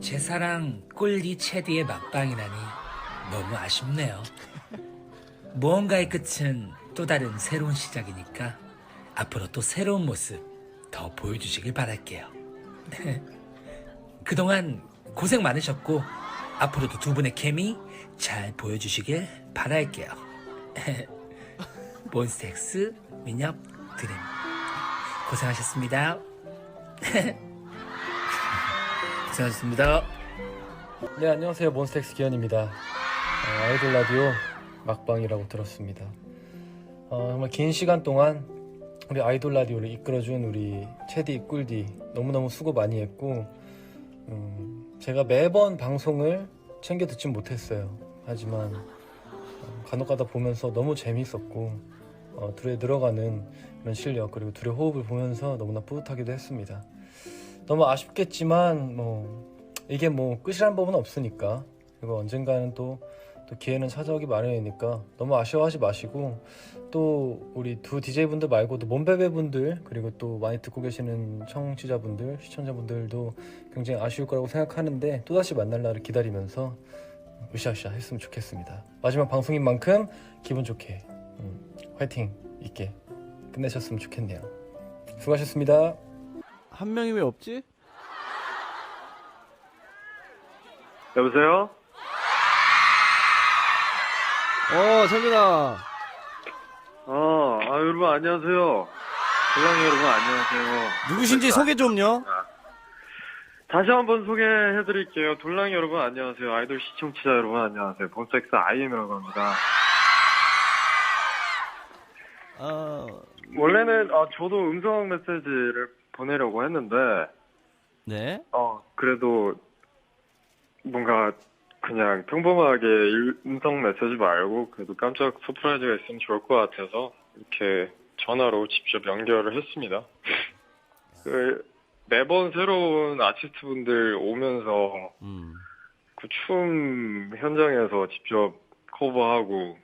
제 사랑 꿀리 체디의 막방이라니 너무 아쉽네요. 무언가의 끝은 또 다른 새로운 시작이니까 앞으로 또 새로운 모습 더 보여주시길 바랄게요. 그동안 고생 많으셨고 앞으로도 두 분의 케미 잘 보여주시길 바랄게요. 몬스텍스 민혁 드림 고생하셨습니다. 고생하셨습니다. 네 안녕하세요. 몬스텍스 기현입니다. 어, 아이돌 라디오 막방이라고 들었습니다. 어, 정말 긴 시간 동안 우리 아이돌 라디오를 이끌어준 우리 체디 꿀디 너무너무 수고 많이 했고 음, 제가 매번 방송을 챙겨 듣진 못했어요. 하지만 어, 간혹가다 보면서 너무 재밌었고 어, 둘에 들어가는 그런 실력 그리고 둘의 호흡을 보면서 너무나 뿌듯하기도 했습니다 너무 아쉽겠지만 뭐 이게 뭐 끝이란 법은 없으니까 그리고 언젠가는 또, 또 기회는 찾아오기 마련이니까 너무 아쉬워하지 마시고 또 우리 두 DJ분들 말고도 몸베베분들 그리고 또 많이 듣고 계시는 청취자분들 시청자분들도 굉장히 아쉬울 거라고 생각하는데 또다시 만날 날을 기다리면서 으쌰으쌰 했으면 좋겠습니다. 마지막 방송인 만큼 기분 좋게 음, 화이팅 있게 끝내셨으면 좋겠네요. 수고하셨습니다 한 명이 왜 없지? 여보세요? 어, 재민아. 어, 아, 여러분 안녕하세요. 고양이 여러분 안녕하세요. 누구신지 소개 좀요. 다시 한번 소개해드릴게요. 돌랑이 여러분 안녕하세요. 아이돌 시청자 여러분 안녕하세요. 본섹스 아이엠이라고 합니다. 아, 원래는 아, 저도 음성 메시지를 보내려고 했는데 네. 어 그래도 뭔가 그냥 평범하게 일- 음성 메시지 말고 그래도 깜짝 서프라이즈가 있으면 좋을 것 같아서 이렇게 전화로 직접 연결을 했습니다. 그 매번 새로운 아티스트 분들 오면서 음. 그춤 현장에서 직접 커버하고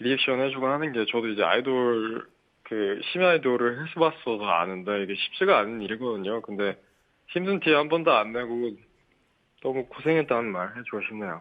리액션 해주고 하는 게 저도 이제 아이돌 그 심야 아이돌을 해봤어서 아는데 이게 쉽지가 않은 일이거든요. 근데 힘든 티한 번도 안 내고 너무 고생했다는 말 해주고 싶네요.